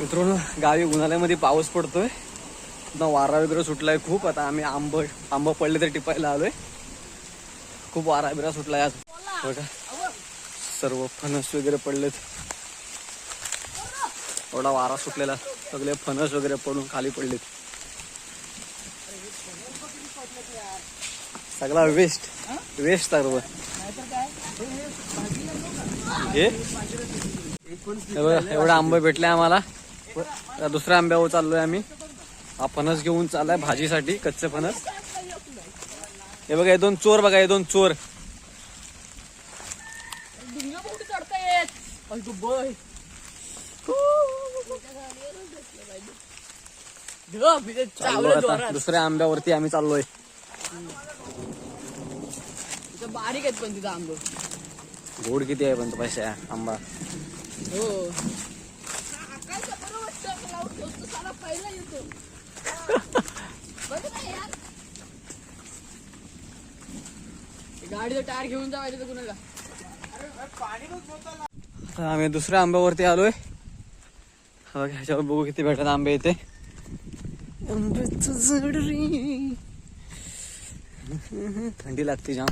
मित्रांनो गावी उन्हाळ्यामध्ये पाऊस पडतोय. पुन्हा वारा वगैरे सुटलाय खूप. आता आम्ही आंब आंब पडले तर टिपायला आलोय. खूप वारा बिरा सुटलाय आज. बघा. सर्व फणस वगैरे पडलेत. एवढा वारा सुटलेला. सगळे फणस वगैरे पडून खाली पडलेत. सगळा वेस्ट. वेस्ट सर्व. हे? हे आंबे भेटले आम्हाला. दुसऱ्या आंब्यावर चाललोय आम्ही. हा फणस घेऊन चाललाय भाजीसाठी कच्चे फणस. हे बघा हे दोन चोर बघा हे दोन चोर. आता दुसऱ्या आंब्यावरती आम्ही चाललोय. बारीक आहेत पण तिथं आंबो गोड किती आहे पण तो पैसा आंबा. हो. गाडीचं टायर घेऊन जावायचं तर कुणाला. आम्ही दुसऱ्या आंब्यावरती आलोय. ह्याच्यावर बघू किती भेटत आंबे इथे. आंब्याचं थंडी लागते जाम.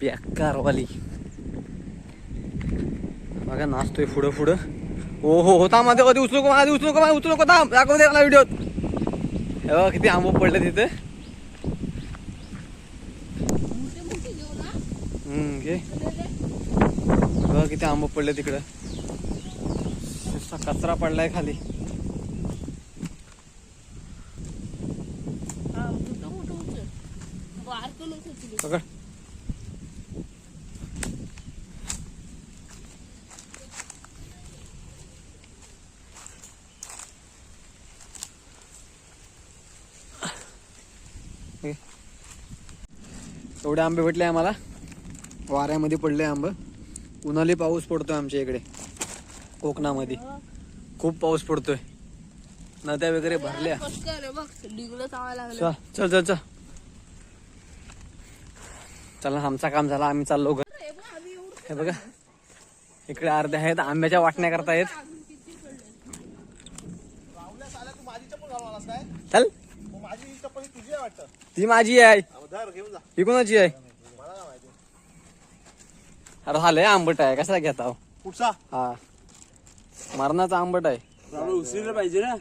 बेकारवाली बघा नाचतोय पुढं पुढं. हो हो होता मध्ये कधी? उचलू नको माझी उचलू नको माझी उचलू थांब दाखवू दे मला व्हिडिओ हे बघा किती आंबे पडले तिथे. घे. बघा किती आंबे पडले तिकडं. कचरा पडलाय खाली. पकड. एवढे आंबे भेटले आम्हाला. वाऱ्यामध्ये पडले आंब. उन्हाळी पाऊस पडतोय आमच्या इकडे. कोकणामध्ये. खूप पाऊस पडतोय. नद्या वगैरे भरल्या. चल चल चल चल. चला आमचा काम झाला. आम्ही चाललो घर हे बघा. इकडे अर्धे आहेत. आंब्याच्या वाटण्या करतायत. चल. तुझी आहे वाटतं. ती माझी आहे. ही कोणाची आहे? अरे हा लय आंबट आहे कसा घेता हो? कुठचा? हा. मरणाचा आंबट आहे. उचलीला पाहिजे ना.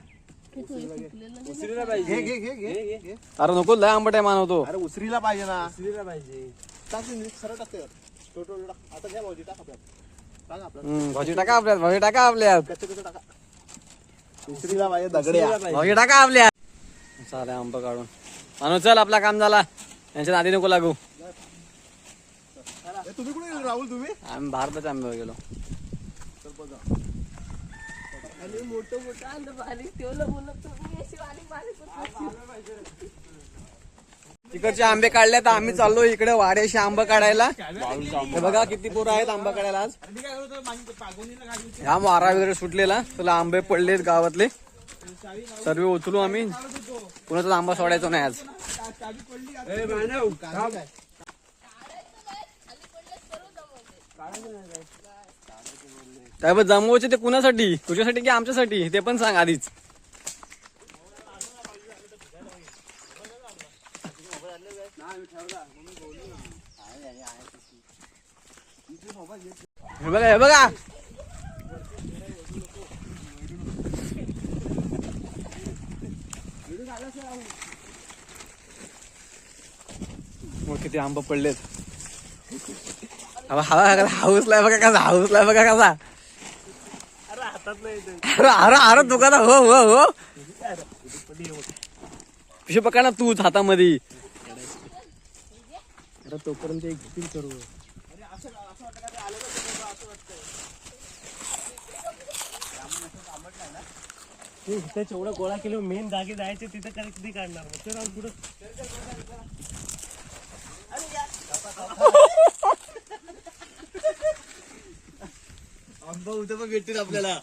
उचलीला पाहिजे. घे घे घे घे घे. अरे नको लय आंबट आहे मानवतो अरे उचरीला पाहिजे ना. उचलीला पाहिजे. टाक तुम्ही सरळ टाकते. टोटो टोटो टाक आता घ्या भाऊजी टाक आपल्यात. टाक आपल्यात. हम्म भाजी टाका आपल्यात भाजी टाका आपल्यात. कच्चे कच्चे टाका. उचरीला पाहिजे दगड्या. भाजी टाका आपल्यात. चालेल आंबा काढून. मानव चल आपला काम झाला. यांच्या नादी नको लागू. ए, तुम्ही कुठे गेले राहुल तुम्ही? आम्ही भारताच्या आंब्यावर गेलो. आणि मोठं मोठं आलं बारीक तेवढं बोलत तुम्ही अशी बारीक बारीक तिकडचे आंबे काढले तर आम्ही चाललो इकडे वाड्याशी आंबा काढायला. हे बघा किती पोरं आहेत आंबा काढायला आज. ह्या मारा वगैरे सुटलेला तुला आंबे पडलेत गावातले. सर्व उचलू आम्ही. कुणाचा आंबा सोडायचो नाही आज. काय जमवायचे ते कुणासाठी? तुझ्यासाठी की आमच्यासाठी? ते पण सांग आधीच. हे बघा हे बघा. मग किती आंबा पडलेत. हवा हाऊसला बघा कसा हाऊसला बघा कसा. अरे अरे अरे दुकाना हो हो हो. पिशे पकडा ना तूच हातामध्ये. अरे तोपर्यंत एक घेतील इथं एवढं गोळा केलं मेन जागे जायचे तिथं काय किती काढणार मग. ते राहून पुढं आंबा उद्या पण भेटतील आपल्याला.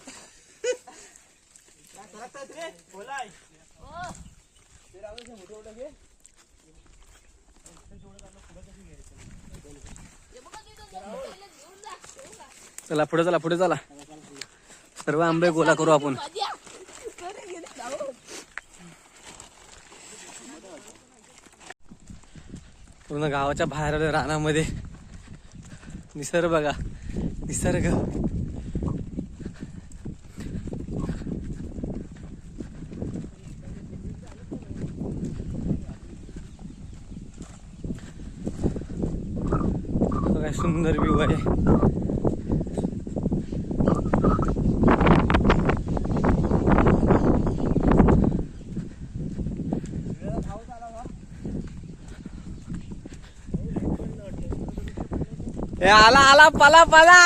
चला पुढे चला पुढे चला. सर्व आंबे गोळा करू आपण माझ्या घरी गेले जाऊ. पूर्ण गावाच्या बाहेर आलोय रानामध्ये. निसर्ग बघा. निसर्ग. काय सुंदर व्ह्यू आहे. ए आला आला पला पला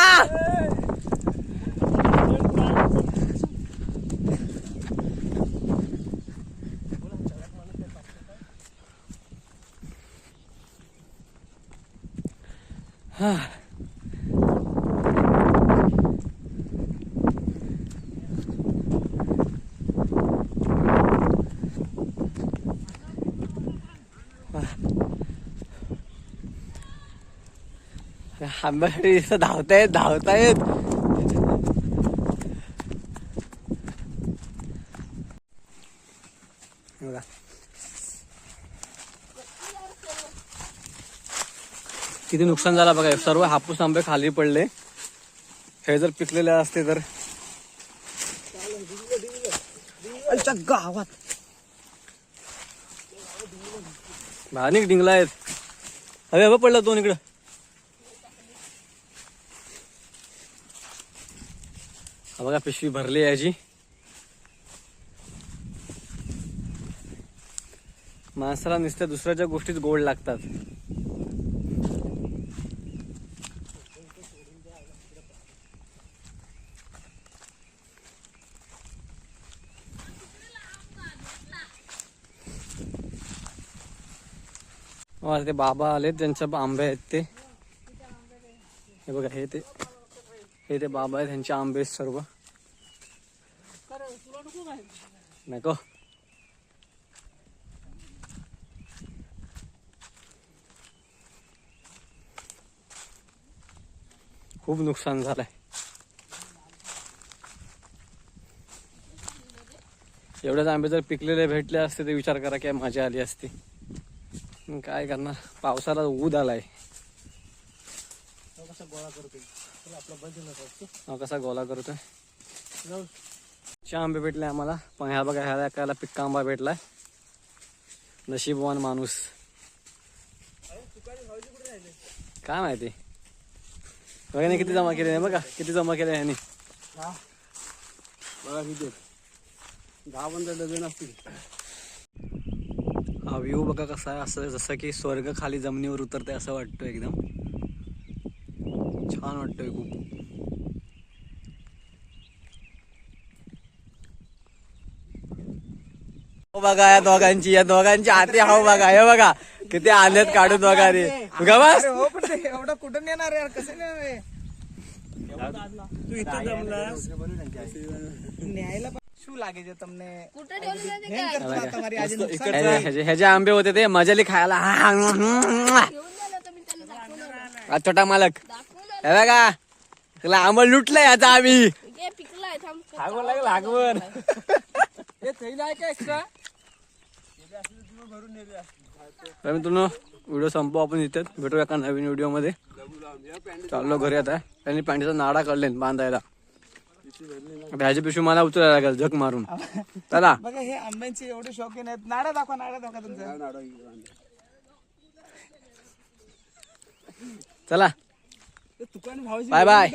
आंब्यासाठी नुसतं धावतायत. धावतायत बघा. किती नुकसान झालं बघा सर्व हापूस आंबे खाली पडले. हे जर पिकलेले असते तर. गावात. भानिक डिंगला आहेत. हवे हवं पडलं दोन इकडं. हा बघा पिशवी भरली आहे याची माणसाला नुसत्या दुसऱ्याच्या गोष्टीत गोड लागतात. हो, ते बाबा आले त्यांच्या आंबे आहेत ते. हे बघा हे ते. हे ते बाबा आहेत त्यांचे आंबे सर्व. नको. खूप नुकसान झालंय. एवढेच आंबे जर पिकलेले भेटले असते ते विचार करा काय मजा आली असती. काय करणार? पावसाला ऊद आलाय. गोळा करते हा कसा गोला करतोय. चार आंबे भेटले आम्हाला. पण ह्या बघा ह्याला एकाला पिक्का आंबा भेटलाय. नशीबवान माणूस. काय माहिती? बघा नाही किती जमा केले नाही बघा. किती जमा केले ह्यानी. बघा किती दहा पंधरा डझन असतील. हा व्ह्यू बघा कसा आहे असं जसं की स्वर्ग खाली जमिनीवर उतरते असं वाटतं एकदम. छान वाटतंय खूप. हो बघा या दोघांची या दोघांची आते हाव बघा हे बघा किती आल्यात काढून बघा रे. बघा बस. हो, एवढं कुठून येणार यार? कसं तू इथं न्यायला ह्याचे आंबे होते ते मजाली खायला. हा, छोटा मालक. हे तुला लांबड लुटलंय आता आम्ही. लागवण लागेल लागवण हे थैल आहे का एक्स्ट्रा व्हिडिओ संपू आपण इथेच. भेटू एका नवीन व्हिडिओमध्ये. चाललो घरी आता. त्यांनी पॅन्टीचा नाडा काढले बांधायला. आता ह्याची पिशवी मला उचलायला लागेल जग मारून. चला. बघा हे आंब्यांचे एवढे शौकीन आहेत. नाडा दाखवा नाडा दाखवा तुमचा. चला. 拜拜。